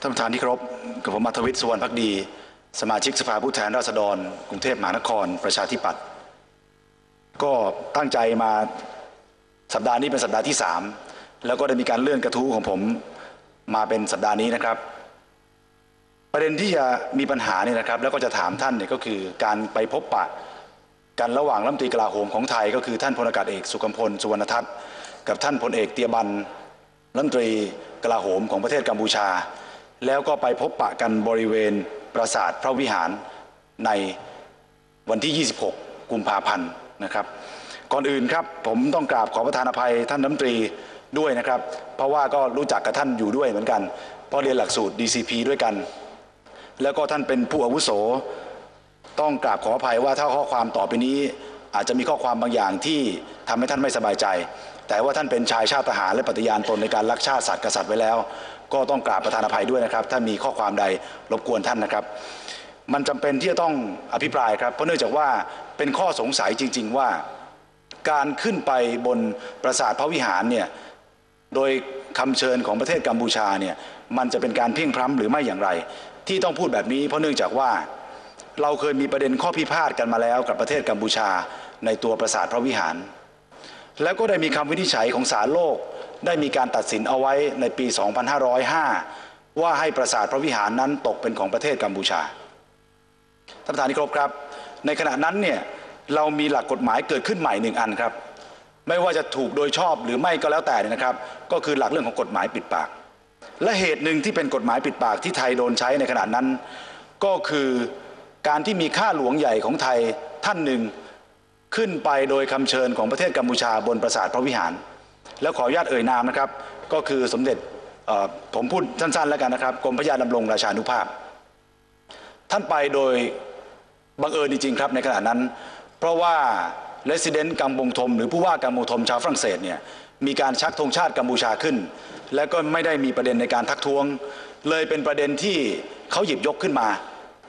ท่านประธานที่เคารพกับผมมัทวิทย์สุวรรณพักดี สมาชิกสภาผู้แทนราษฎร กรุงเทพมหานคร ประชาธิปัตย์ก็ตั้งใจมาสัปดาห์นี้เป็นสัปดาห์ที่สามแล้วก็ได้มีการเลื่อนกระทู้ของผมมาเป็นสัปดาห์นี้นะครับ ประเด็นที่จะมีปัญหาเนี่ยนะครับ แล้วก็จะถามท่านเนี่ยก็คือการไปพบปะกันระหว่างรัฐมนตรีกลาโหมของไทย ก็คือท่านพลอากาศเอกสุกัมพลสุวรรณทัศน์กับท่านพลเอกเตียบันรัฐมนตรีกลาโหมของประเทศกัมพูชา แล้วก็ไปพบปะกันบริเวณปราสาทพระวิหารในวันที่ 26 กุมภาพันธ์นะครับ ก่อนอื่นครับผมต้องกราบขอประทานอภัยท่านรัฐมนตรีด้วยนะครับ เพราะว่าก็รู้จักกับท่านอยู่ด้วยเหมือนกัน เพราะเรียนหลักสูตร DCP ด้วยกัน แล้วก็ท่านเป็นผู้อาวุโส ต้องกราบขออภัยว่าถ้าข้อความต่อไปนี้ อาจจะมีข้อความบางอย่างที่ทำให้ท่านไม่สบายใจ แต่ว่าท่านเป็นชายชาติทหารและปฏิญาณตนในการรักชาติศาสตร์กษัตริย์ไว้แล้ว ก็ต้องกราบประธานอภัยด้วยนะครับ ถ้ามีข้อความใดรบกวนท่านนะครับ มันจำเป็นที่จะต้องอภิปรายครับ เพราะเนื่องจากว่าเป็นข้อสงสัยจริง ๆ ว่า การขึ้นไปบนปราสาทพระวิหารเนี่ยโดยคำเชิญของประเทศกัมพูชาเนี่ยมันจะเป็นการเพียงพล้ำหรือไม่อย่างไร ที่ต้องพูดแบบนี้ เพราะเนื่องจากว่าเราเคยมีประเด็นข้อพิพาทกันมาแล้วกับประเทศกัมพูชาในตัวปราสาทพระวิหาร แล้วก็ได้มีคำวินิจฉัยของศาลโลก ได้มีการตัดสินเอาไว้ในปี 2505 ว่าให้ปราสาทพระวิหารนั้นตกเป็นของประเทศกัมพูชา ท่านประธานที่เคารพครับ ในขณะนั้นเนี่ยเรามีหลักกฎหมายเกิดขึ้นใหม่หนึ่งอันครับ ไม่ว่าจะถูกโดยชอบหรือไม่ก็แล้วแต่เนี่ยนะครับ ก็คือหลักเรื่องของกฎหมายปิดปาก และเหตุหนึ่งที่เป็นกฎหมายปิดปากที่ไทยโดนใช้ในขณะนั้น ก็คือการที่มีข้าหลวงใหญ่ของไทยท่านหนึ่งขึ้นไปโดยคำเชิญของประเทศกัมพูชาบนปราสาทพระวิหาร แล้วขออนุญาตเอ่ยนามนะครับ ก็คือสมเด็จผมพูดสั้นๆแล้วกันนะครับกรมพระยาดำรงราชานุภาพ ท่านไปโดยบังเอิญจริงๆครับในขณะนั้น เพราะว่าเลส i เดนต์กัมพงทม หรือผู้ว่ากัมพงทมชาวฝรั่งเศสเนี่ยมีการชักธงชาติกัมพูชาขึ้น และก็ไม่ได้มีประเด็นในการทักท้วง เลยเป็นประเด็นที่เขาหยิบยกขึ้นมา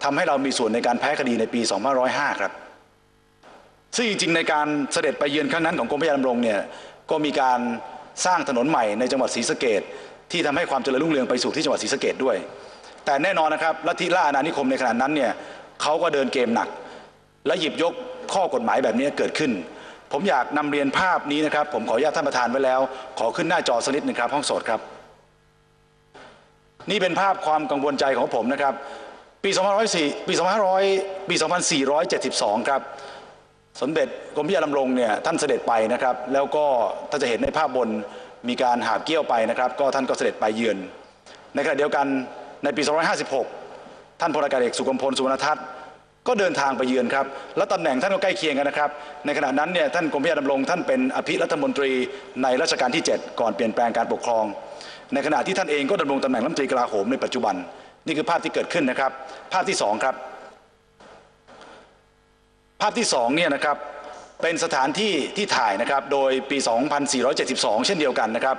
ทำให้เรามีส่วนในการแพ้คดีในปี2505ครับซึ่งจริงๆในการเสด็จไปเยือนครั้งนั้นของกรมพระยาดำรงเนี่ย ก็มีการสร้างถนนใหม่ในจังหวัดศรีสะเกดที่ทำให้ความเจริญรุ่งเรืองไปสู่ที่จังหวัดศรีสะเกดด้วย แต่แน่นอนนะครับลัทธิล่าอาณานิคมในขณะนั้นเนี่ยเขาก็เดินเกมหนัก และหยิบยกข้อกฎหมายแบบนี้เกิดขึ้น ผมอยากนำเรียนภาพนี้นะครับ ผมขออนุญาตท่านประธานไว้แล้ว ขอขึ้นหน้าจอสักนิดหนึ่งครับห้องโสดครับ นี่เป็นภาพความกังวลใจของผมนะครับ ปี 2504 ปี 2500 ปี 2472 ครับ สมเด็จกรมพิยาลำรงเนี่ยท่านเสด็จไปนะครับ แล้วก็ถ้าจะเห็นในภาพบนมีการหาบเกี้ยวไปนะครับ ก็ท่านก็เสด็จไปเยือน ในขณะเดียวกันในปี 2556 ท่านพลอากาศเอกสุกมพลสุวรรณทัศน์ก็เดินทางไปเยือนครับ และตำแหน่งท่านก็ใกล้เคียงกันนะครับ ในขณะนั้นเนี่ยท่านกรมพิยาดำรงท่านเป็นอภิรัฐมนตรีในรัชกาลที่ 7 ก่อนเปลี่ยนแปลงการปกครอง ในขณะที่ท่านเองก็ดำรงตำแหน่งรัฐมนตรีกลาโหมในปัจจุบัน นี่คือภาพที่เกิดขึ้นนะครับ ภาพที่สองครับ ภาพที่สองเนี่ยนะครับเป็นสถานที่ที่ถ่ายนะครับโดยปี 2472 เช่นเดียวกันนะครับ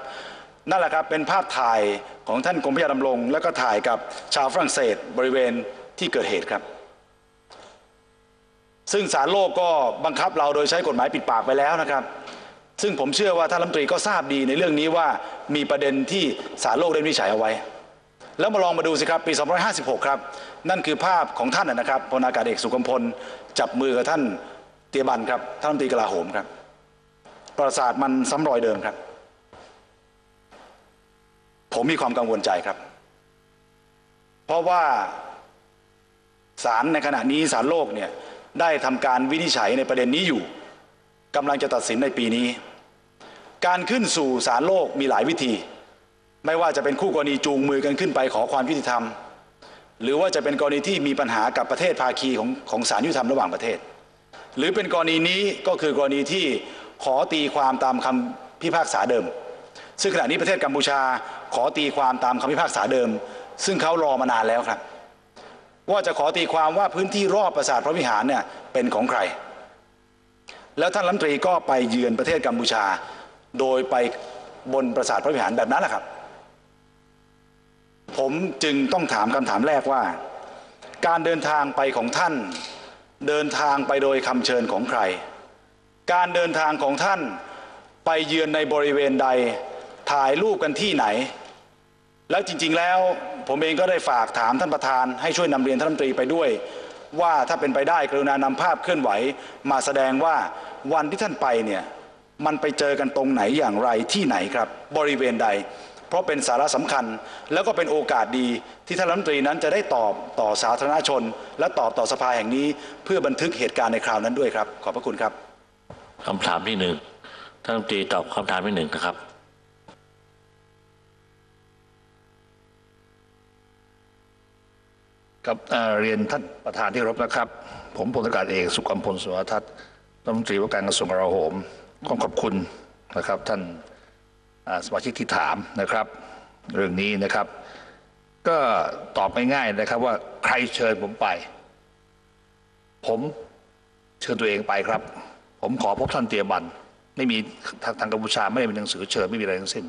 นั่นแหละครับเป็นภาพถ่ายของท่านกรมพระยาดำรง แล้วก็ถ่ายกับชาวฝรั่งเศสบริเวณที่เกิดเหตุครับ ซึ่งศาลโลกก็บังคับเราโดยใช้กฎหมายปิดปากไปแล้วนะครับ ซึ่งผมเชื่อว่าท่านรัฐมนตรีก็ทราบดีในเรื่องนี้ว่ามีประเด็นที่ศาลโลกได้วินิจฉัยเอาไว้ แล้วมาลองมาดูสิครับปี256 ครับ นั่นคือภาพของท่านนะครับพลอากาศเอกสุกมพล จับมือกับท่านเตียบันครับท่านรัฐมนตรีกลาโหมครับ ปราสาทมันซ้ำรอยเดิมครับ ผมมีความกังวลใจครับ เพราะว่าศาลในขณะนี้ศาลโลกเนี่ยได้ทำการวินิจฉัยในประเด็นนี้อยู่กำลังจะตัดสินในปีนี้ การขึ้นสู่ศาลโลกมีหลายวิธี ไม่ว่าจะเป็นคู่กรณีจูงมือกันขึ้นไปขอความยุติธรรม หรือว่าจะเป็นกรณีที่มีปัญหากับประเทศภาคีของของศาลยุติธรรมระหว่างประเทศ หรือเป็นกรณีนี้ก็คือกรณีที่ขอตีความตามคำพิพากษาเดิม ซึ่งขณะนี้ประเทศกัมพูชาขอตีความตามคำพิพากษาเดิม ซึ่งเขารอมานานแล้วครับ ว่าจะขอตีความว่าพื้นที่รอบปราสาทพระวิหารเนี่ยเป็นของใคร แล้วท่านรัฐมนตรีก็ไปเยือนประเทศกัมพูชา โดยไปบนปราสาทพระวิหารแบบนั้นแหละครับ ผมจึงต้องถามคำถามแรกว่า การเดินทางไปของท่าน เดินทางไปโดยคำเชิญของใคร การเดินทางของท่านไปเยือนในบริเวณใดถ่ายรูปกันที่ไหน แล้วจริงๆแล้วผมเองก็ได้ฝากถามท่านประธานให้ช่วยนำเรียนท่านรัฐมนตรีไปด้วย ว่าถ้าเป็นไปได้กรุณานำภาพเคลื่อนไหว มาแสดงว่าวันที่ท่านไปเนี่ยมันไปเจอกันตรงไหนอย่างไรที่ไหนครับ บริเวณใด เพราะเป็นสาระสำคัญ แล้วก็เป็นโอกาสดีที่ท่านรัฐมนตรีนั้นจะได้ตอบต่อสาธารณชน และตอบต่อสภาแห่งนี้ เพื่อบันทึกเหตุการณ์ในคราวนั้นด้วยครับ ขอบพระคุณครับคำถามที่หนึ่งท่านรัฐมนตรีตอบคำถามที่หนึ่งนะครับครับเอ่อเรียนท่านประธานที่เคารพนะครับ ผมพลอากาศเอกสุกัมพลสุวทัศน์รัฐมนตรีว่าการกระทรวงกลาโหมขอขอบคุณนะครับ ท่านอ่า สมาชิกที่ถามนะครับ เรื่องนี้นะครับ ก็ตอบง่ายๆนะครับว่าใครเชิญผมไป ผมเชิญตัวเองไปครับ ผมขอพบท่านเตียบันไม่มีทางทางกัมพูชาไม่ได้มีหนังสือเชิญไม่มีอะไรทั้งสิ้น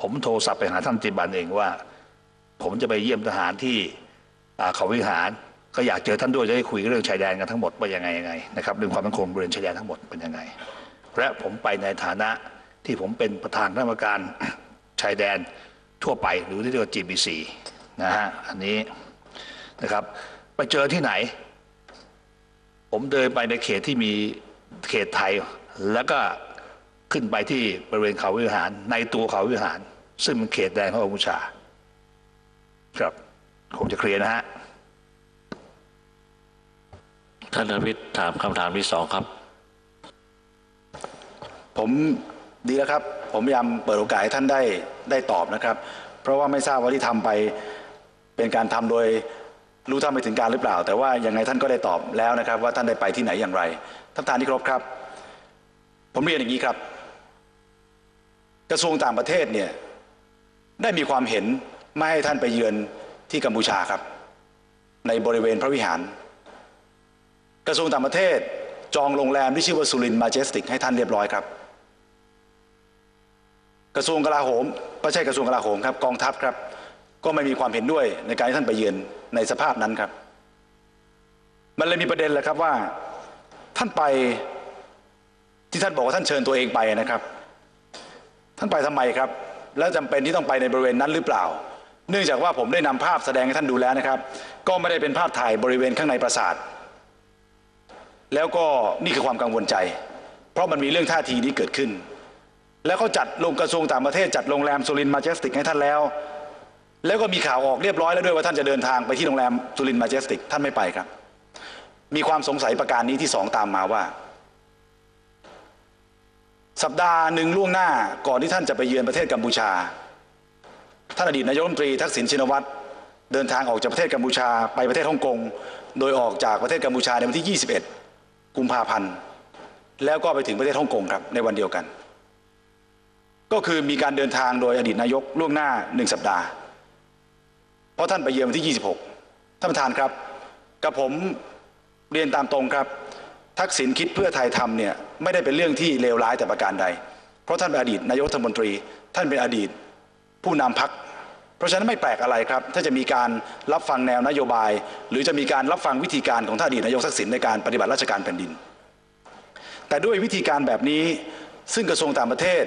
ผมโทรศัพท์ไปหาท่านเตียบันเองว่า ผมจะไปเยี่ยมทหารที่เขาวิหารก็อยากเจอท่านด้วยจะได้คุยเรื่องชายแดนกันทั้งหมดว่ายังไงยังไงนะครับเรื่องความมั่นคงบริเวณชายแดนทั้งหมดเป็นยังไง และผมไปในฐานะ ที่ผมเป็นประธานคณะกรรมการชายแดนทั่วไปหรือที่เรียกว่า GBC นะฮะอันนี้นะครับไปเจอที่ไหน ผมเดินไปในเขตที่มีเขตไทย แล้วก็ขึ้นไปที่บริเวณเขาวิหาร ในตัวเขาวิหาร ซึ่งเป็นเขตแดนของกัมพูชา ครับคงจะเคลียร์นะฮะท่านธนวิทย์ถามคำถามที่สองครับ ผม ดีแล้วครับ ผมพยายามเปิดโอกาสให้ท่านได้ได้ตอบนะครับ เพราะว่าไม่ทราบว่าที่ทำไปเป็นการทำโดยรู้ท่าไม่ถึงการหรือเปล่า แต่ว่ายังไงท่านก็ได้ตอบแล้วนะครับ ว่าท่านได้ไปที่ไหนอย่างไรท่านประธานที่ครพครับ ผมเรียนอย่างนี้ครับ กระทรวงต่างประเทศเนี่ยได้มีความเห็นไม่ให้ท่านไปเยือนที่กัมพูชาครับ ในบริเวณพระวิหาร กระทรวงต่างประเทศจองโรงแรมที่ชื่อว่าสุรินมาเจสติกให้ท่านเรียบร้อยครับ กระทรวงกลาโหมไม่ใช่กระทรวงกลาโหมครับกองทัพครับ ก็ไม่มีความเห็นด้วยในการที่ท่านไปเยือนในสภาพนั้นครับ มันเลยมีประเด็นแหละครับว่า ท่านไปที่ท่านบอกว่าท่านเชิญตัวเองไปนะครับ ท่านไปทำไมครับ แล้วจำเป็นที่ต้องไปในบริเวณนั้นหรือเปล่า เนื่องจากว่าผมได้นำภาพแสดงให้ท่านดูแล้วนะครับ ก็ไม่ได้เป็นภาพถ่ายบริเวณข้างในปราสาทแล้วก็นี่คือความกังวลใจ เพราะมันมีเรื่องท่าทีนี้เกิดขึ้น แล้วเขาจัดลงกระทรวงต่างประเทศจัดโรงแรมสุรินมาเจสติกให้ท่านแล้ว แล้วก็มีข่าวออกเรียบร้อยแล้วด้วยว่าท่านจะเดินทางไปที่โรงแรมสุรินมาเจสติกท่านไม่ไปครับ มีความสงสัยประการนี้ที่สองตามมาว่า สัปดาห์หนึ่งล่วงหน้าก่อนที่ท่านจะไปเยือนประเทศกัมพูชา ท่านอดีตนายกรัฐมนตรีทักษิณชินวัตรเดินทางออกจากประเทศกัมพูชาไปประเทศฮ่องกงโดยออกจากประเทศกัมพูชาในวันที่ 21 กุมภาพันธ์แล้วก็ไปถึงประเทศฮ่องกงครับในวันเดียวกัน ก็คือมีการเดินทางโดยอดีตนายกล่วงหน้าหนึ่งสัปดาห์ เพราะท่านไปเยือนวันที่ 26 ท่านประธานครับ กับผมเรียนตามตรงครับ ทักษิณคิดเพื่อไทยทำเนี่ยไม่ได้เป็นเรื่องที่เลวร้ายแต่ประการใด เพราะท่านเป็นอดีตนายกรัฐมนตรี ท่านเป็นอดีตผู้นำพักเพราะฉะนั้นไม่แปลกอะไรครับ ถ้าจะมีการรับฟังแนวนโยบาย หรือจะมีการรับฟังวิธีการของท่านอดีตนายกทักษิณในการปฏิบัติราชการแผ่นดิน แต่ด้วยวิธีการแบบนี้ซึ่งกระทรวงต่างประเทศ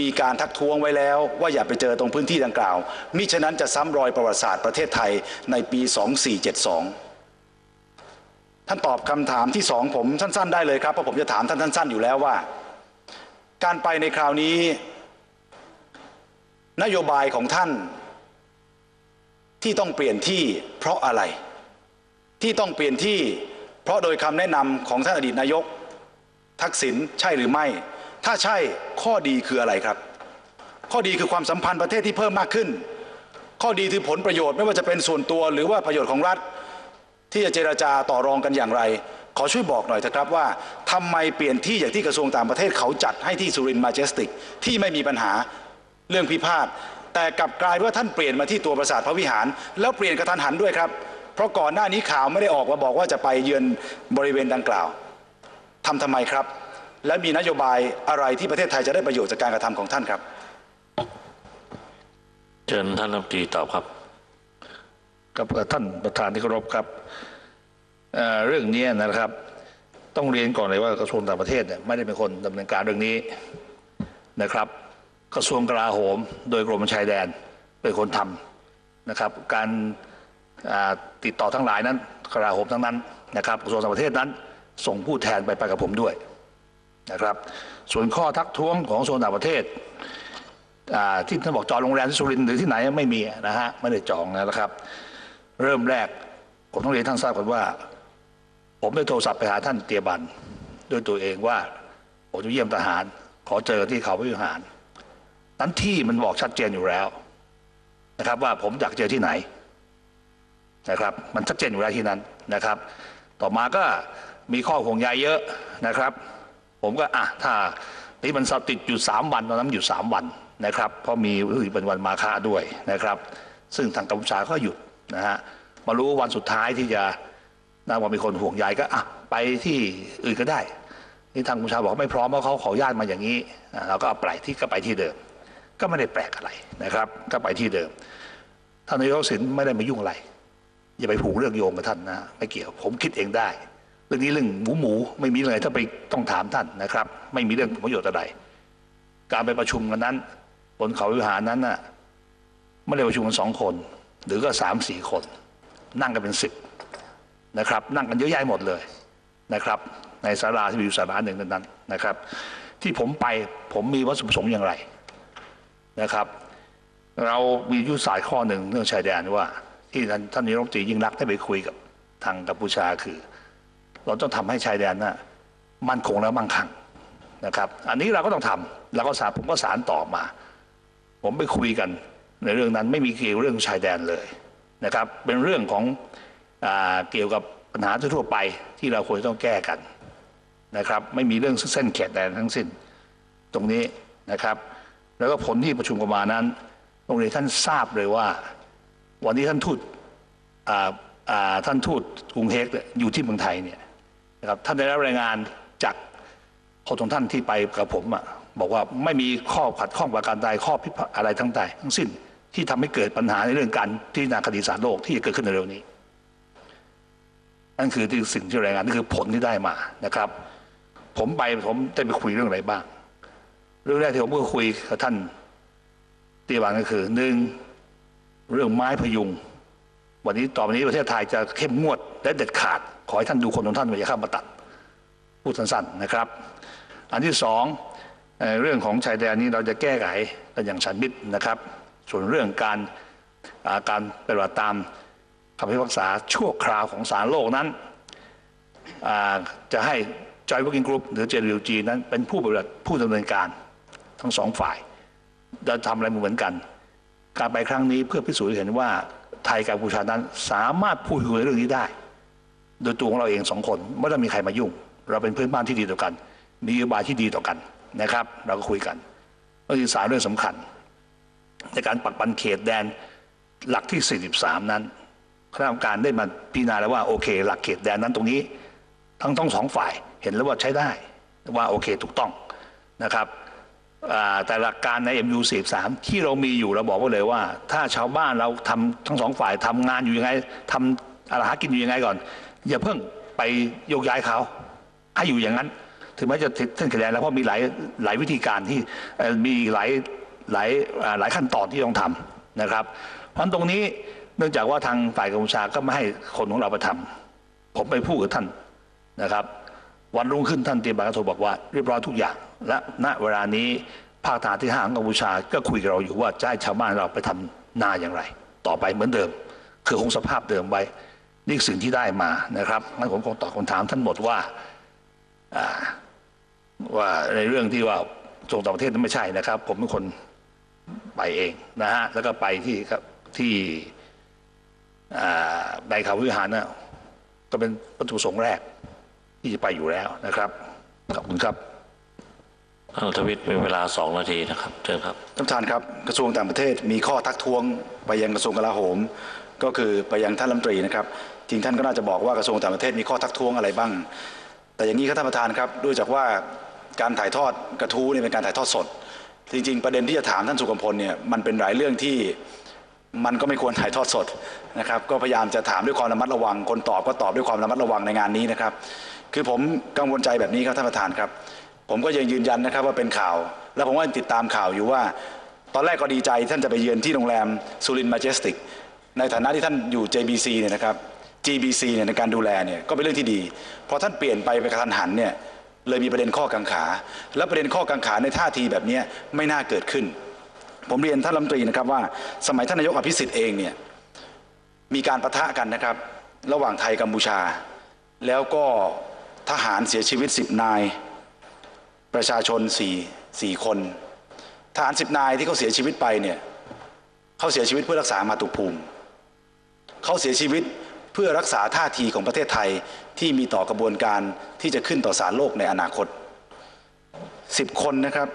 มีการทักท้วงไว้แล้ว ว่าอย่าไปเจอตรงพื้นที่ดังกล่าว มิฉะนั้นจะซ้ำรอยประวัติศาสตร์ประเทศไทยในปี 2472 ท่านตอบคำถามที่สองผมสั้น ๆ ได้เลยครับเพราะผมจะถามท่านสั้น ๆ อยู่แล้วว่า การไปในคราวนี้ นโยบายของท่าน ที่ต้องเปลี่ยนที่เพราะอะไร ที่ต้องเปลี่ยนที่ เพราะโดยคำแนะนำของท่านอดีตนายก ทักษิณใช่หรือไม่ ถ้าใช่ข้อดีคืออะไรครับ ข้อดีคือความสัมพันธ์ประเทศที่เพิ่มมากขึ้น ข้อดีคือผลประโยชน์ไม่ว่าจะเป็นส่วนตัวหรือว่าประโยชน์ของรัฐ ที่จะเจราจาต่อรองกันอย่างไร ขอช่วยบอกหน่อยเถอะครับว่าทำไมเปลี่ยนที่อย่างที่กระทรวงต่างประเทศเขาจัดให้ที่สุรินทร์มาเจสติกที่ไม่มีปัญหาเรื่องพิพาทแต่กลับกลายว่าท่านเปลี่ยนมาที่ตัวปราสาทพระวิหาร แล้วเปลี่ยนกระทันหันด้วยครับ เพราะก่อนหน้านี้ข่าวไม่ได้ออกมาบอกว่าจะไปเยือนบริเวณดังกล่าวทำทำไมครับ และมีนโยบายอะไรที่ประเทศไทยจะได้ประโยชน์จากการกระทำของท่านครับ เชิญท่านรัฐมนตรีตอบครับกับเอ่อท่านประธานที่เคารพครับเอ่อเรื่องนี้นะครับ ต้องเรียนก่อนเลยว่ากระทรวงต่างประเทศเนี่ยไม่ได้เป็นคนดำเนินการเรื่องนี้นะครับ กระทรวงกลาโหม โดยกรมชายแดนเป็นคนทนะครับ การอ่าติดต่อทั้งหลายนั้นกระลาโหมทั้งนั้นนะครับ กระทรวงต่างประเทศนั้น ส่งผู้แทนไปไปกับผมด้วย นะครับส่วนข้อทักท้วงของกระทรวงต่างประเทศที่ท่านบอกจองโรงแรมที่สุรินทร์หรือที่ไหนไม่มีนะฮะไม่ได้จองนะครับ เริ่มแรกผมต้องเรียนท่านทราบก่อนว่า ผมได้โทรศัพท์ไปหาท่านเตียบันด้วยตัวเองว่าผมจะเยี่ยมทหาร ขอเจอที่เขาพิหารนั้นที่มันบอกชัดเจนอยู่แล้วนะครับ ว่าผมอยากเจอที่ไหนนะครับ มันชัดเจนอยู่แล้วที่นั้นนะครับ ต่อมาก็มีข้อห่วงใยเยอะนะครับ ผมก็อะถ้านี่มันสติดอยู่สามวันตอนนั้นอยู่สามวันนะครับ เพราะมีเป็นวันมาฆะด้วยนะครับ ซึ่งทางกัมพูชาก็หยุดนะฮะมารู้วันสุดท้ายที่จะน่าว่ามีคนห่วงใยก็อะไปที่อื่นก็ได้นี่ทางกัมพูชาบอกไม่พร้อมเพราะเขาขออนุญาตมาอย่างนี้เราก็เอาไปที่ก็ไปที่เดิม ก็ไม่ได้แปลกอะไรนะครับ ก็ไปที่เดิมท่านนายกทักษิณไม่ได้มายุ่งอะไรอย่าไปผูกเรื่องโยงกับท่านนะไม่เกี่ยวผมคิดเองได้ เรื่องนี้เรื่องหมูหมูไม่มีเลยถ้าไปต้องถามท่านนะครับ ไม่มีเรื่องผลประโยชน์อะไร การไปประชุมกันนั้น บนเขาวิหารนั้นน่ะไม่ได้ประชุมกันสองคน หรือก็สามสี่คน นั่งกันเป็นสิบนะครับ นั่งกันเยอะแยะหมดเลยนะครับ ในศาลาที่มีอยู่ศาลาหนึ่งนั้นนะครับ ที่ผมไปผมมีวัตถุประสงค์อย่างไรนะครับ เรามียุทธศาสตร์ข้อหนึ่งเรื่องชายแดนว่า ที่ท่านท่านนายกรัฐมนตรียิ่งรักได้ไปคุยกับทางกัมพูชาคือ เราต้องทำให้ชายแดนน่ะมั่นคงและมั่งคั่งนะครับ อันนี้เราก็ต้องทำแล้วก็สารผมก็สารต่อมา ผมไปคุยกันในเรื่องนั้นไม่มีเกี่ยวเรื่องชายแดนเลยนะครับ เป็นเรื่องของอเกี่ยวกับปัญหาทั่วไปที่เราควรจะต้องแก้กันนะครับ ไม่มีเรื่องเส้นแขนแดนทั้งสิ้น ตรงนี้นะครับ แล้วก็ผลที่ประชุมกันมานั้นโรงเรียนท่านทราบเลยว่า วันนี้ท่านทูตท่านทูตกรุงเฮกอยู่ที่เมืองไทยเนี่ย นะครับท่านได้รับรายงานจากคนของท่านที่ไปกับผมอะบอกว่าไม่มีข้อขัดข้องประการใดข้อพิพาทอะไรทั้งใดทั้งสิ้นที่ทำให้เกิดปัญหาในเรื่องการที่นาคดีศาลโลกที่จะเกิดขึ้นในเร็วนี้นั่นคือสิ่งที่รายงานนี่คือผลที่ได้มานะครับ ผมไปผมได้ไปคุยเรื่องอะไรบ้าง เรื่องแรกที่ผมก็คุยกับท่านตีบานก็คือหนึ่งเรื่องไม้พยุง วันนี้ต่อไปนี้ประเทศไทยจะเข้มงวดและเด็ดขาด ขอให้ท่านดูคนของท่านอย่าเข้ามาตัดพูดสั้นๆนะครับ อันที่สองเรื่องของชายแดนนี้เราจะแก้ไขกันอย่างฉันมิตรนะครับ ส่วนเรื่องการาการปฏิบัติตามคำพิพากษาชั่วคราวของศาลโลกนั้น จะให้ Joint Working Group หรือ JWG นั้นเป็นผู้ปฏิบัติผู้ดำเนินการทั้งสองฝ่ายจะทำอะไรเหมือนกัน การไปครั้งนี้เพื่อพิสูจน์เห็นว่าไทยกับกัมพูชานั้นสามารถพูดคุยเรื่องนี้ได้ โดยตัวของเราเองสองคนไม่ต้องมีใครมายุ่ง เราเป็นเพื่อนบ้านที่ดีต่อกัน มีนโยบายที่ดีต่อกันนะครับ เราก็คุยกันเรื่องที่สามเรื่องสำคัญ ในการปักปันเขตแดนหลักที่ 43 นั้นคณะกรรมการได้มาพิจารณาแล้วว่าโอเค หลักเขตแดนนั้นตรงนี้ ทั้งทั้งสองฝ่ายเห็นแล้วว่าใช้ได้ว่าโอเคถูกต้องนะครับแต่หลักการใน MU 43 ที่เรามีอยู่เราบอกไว้เลยว่า ถ้าชาวบ้านเราทำทั้งสองฝ่ายทำงานอยู่ยังไงทำอะไรหากินอยู่ยังไงก่อน อย่าเพิ่งไปโยกย้ายเขาให้อยู่อย่างนั้น ถึงแม้จะเส้นขีดแดนแล้วเพราะมีหลายหลายวิธีการที่มีหลายหลายหลายขั้นตอนที่ต้องทำนะครับ เพราะฉะนั้นตรงนี้เนื่องจากว่าทางฝ่ายกัมพูชาก็ไม่ให้คนของเราไปทำผมไปพูดกับท่านนะครับ วันรุ่งขึ้นท่านเตรียมบานก็โทรบอกว่าเรียบร้อยทุกอย่าง และณเวลานี้ภาคทหารที่ห้าของกัมพูชาก็คุยกับเราอยู่ว่าจะให้ชาวบ้านเราไปทำนาอย่างไร ต่อไปเหมือนเดิม คือคงสภาพเดิมไว้ นี่คือสิ่งที่ได้มานะครับงั้นผมคงตอบคำถามท่านหมดว่าอ่าว่าในเรื่องที่ว่าส่งต่างประเทศนั้นไม่ใช่นะครับ ผมเป็นคนไปเองนะฮะแล้วก็ไปที่ครับที่อ่าในเขาวิหารนะก็เป็นวัตถุประสงค์แรกที่จะไปอยู่แล้วนะครับขอบคุณครับท่านทวิตมีเวลาสองนาทีนะครับเชิญครับท่านประธานครับกระทรวงต่างประเทศมีข้อทักท้วงไปยังกระทรวงกลาโหม ก็คือไปยังท่านรัฐมนตรีนะครับ จริงท่านก็น่าจะบอกว่ากระทรวงต่างประเทศมีข้อทักท้วงอะไรบ้าง แต่อย่างนี้ครับท่านประธานครับด้วยจากว่าการถ่ายทอดกระทู้เนี่ยเป็นการถ่ายทอดสด จริง ๆ ประเด็นที่จะถามท่านสุกมพลเนี่ยมันเป็นหลายเรื่องที่มันก็ไม่ควรถ่ายทอดสดนะครับ ก็พยายามจะถามด้วยความระมัดระวัง คนตอบก็ตอบด้วยความระมัดระวังในงานนี้นะครับ คือผมกังวลใจแบบนี้ครับท่านประธานครับ ผมก็ยังยืนยันนะครับว่าเป็นข่าว แล้วผมก็ติดตามข่าวอยู่ว่า ตอนแรกก็ดีใจท่านจะไปเยือนที่โรงแรมซูรินมาเจสติกในฐานะที่ท่านอยู่ JBC เนี่ยนะครับ GBC เนี่ยในการดูแลเนี่ยก็เป็นเรื่องที่ดี เพราะท่านเปลี่ยนไปไปกระทันหันเนี่ยเลยมีประเด็นข้อกังขา และประเด็นข้อกังขาในท่าทีแบบนี้ไม่น่าเกิดขึ้น ผมเรียนท่านรัฐมนตรีนะครับว่า สมัยท่านนายกอภิสิทธิ์เองเนี่ยมีการประทะกันนะครับ ระหว่างไทยกัมพูชา แล้วก็ทหารเสียชีวิต 10 นาย ประชาชน4 4คน ทหาร 10 นายที่เขาเสียชีวิตไปเนี่ยเขาเสียชีวิตเพื่อรักษามาตุภูมิเขาเสียชีวิต เพื่อรักษาท่าทีของประเทศไทยที่มีต่อกระบวนการที่จะขึ้นต่อศาลโลกในอนาคต 10 คนนะครับ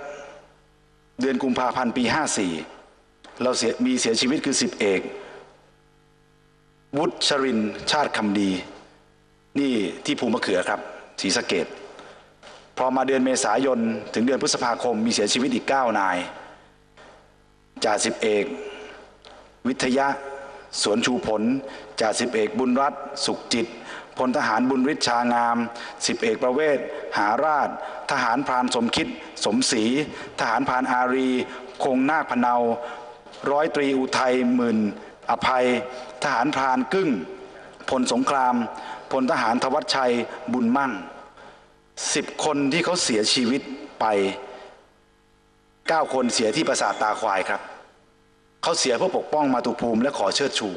เดือนกุมภาพันธ์ปี 54 เราเสียมีเสียชีวิตคือ 10 เอก วุฒิรินชาติคำดี นี่ที่ภูมะเขือครับศรีสะเกดพอมาเดือนเมษายน ถึงเดือนพฤษภาคมมีเสียชีวิตอีก 9 นายจ่าสิบเอก วิทยะ สวนชูผลจ่าสิบเอกบุญรัตนสุขจิตพลทหารบุญฤทธิ์ชางามสิบเอกประเวศหาราช ทหารพรานสมคิด สมศรีทหารพรานอารี คงนาคพเนาร้อยตรีอุทัยหมื่น อภัย ทหารพรานกึ้ง พลสงคราม พลทหารทวัชชัยบุญมั่งสิบคนที่เขาเสียชีวิตไปเก้าคนเสียที่ปราสาทตาควายครับ เขาเสียเพื่อปกป้องมาตุภูมิและขอเชิดชู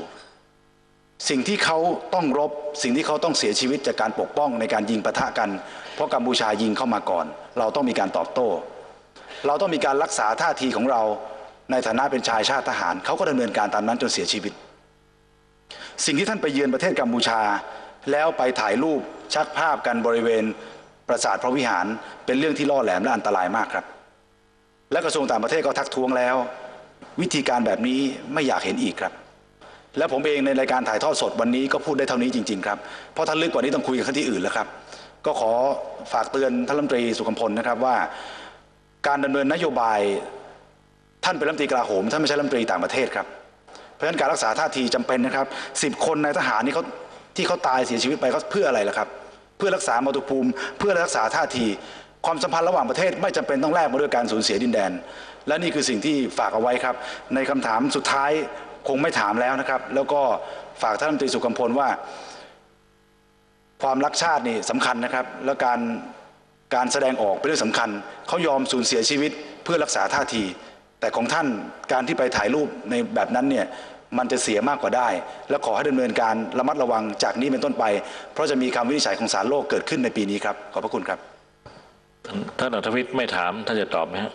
สิ่งที่เขาต้องรบ สิ่งที่เขาต้องเสียชีวิตจากการปกป้องในการยิงปะทะกัน เพราะกัมพูชายิงเข้ามาก่อน เราต้องมีการตอบโต้ เราต้องมีการรักษาท่าทีของเราในฐานะเป็นชายชาติทหาร เขาก็ดำเนินการตามนั้นจนเสียชีวิต สิ่งที่ท่านไปเยือนประเทศกัมพูชา แล้วไปถ่ายรูปชักภาพกันบริเวณปราสาทพระวิหารเป็นเรื่องที่ล่อแหลมและอันตรายมากครับ และกระทรวงต่างประเทศก็ทักท้วงแล้ว วิธีการแบบนี้ไม่อยากเห็นอีกครับ และผมเองในรายการถ่ายทอดสดวันนี้ก็พูดได้เท่านี้จริง ๆ ครับ เพราะถ้าลึกกว่านี้ต้องคุยกันที่อื่นแล้วครับ ก็ขอฝากเตือนท่านรัฐมนตรีสุขมพลนะครับว่า การดำเนินนโยบายท่านเป็นรัฐมนตรีกลาโหมท่านไม่ใช่รัฐมนตรีต่างประเทศครับเพราะฉะนั้นการรักษาท่าทีจำเป็นนะครับสิบคนในทหารนี่เขาที่เขาตายเสียชีวิตไปเขาเพื่ออะไรล่ะครับ เพื่อรักษามาตุภูมิ เพื่อรักษาท่าที ความสัมพันธ์ระหว่างประเทศไม่จำเป็นต้องแลกมาด้วยการสูญเสียดินแดน และนี่คือสิ่งที่ฝากเอาไว้ครับ ในคำถามสุดท้ายคงไม่ถามแล้วนะครับ แล้วก็ฝากท่านรัฐมนตรีสุขมพลว่า ความรักชาตินี่สำคัญนะครับ แล้วการการแสดงออกเป็นเรื่องสำคัญ เขายอมสูญเสียชีวิตเพื่อรักษาท่าที แต่ของท่านการที่ไปถ่ายรูปในแบบนั้นเนี่ยมันจะเสียมากกว่าได้ และขอให้ดำเนินการระมัดระวังจากนี้เป็นต้นไป เพราะจะมีคำวินิจฉัยของศาลโลกเกิดขึ้นในปีนี้ครับ ขอบพระคุณครับ ท่านอัธวิทย์ไม่ถามท่านจะตอบไหมฮะ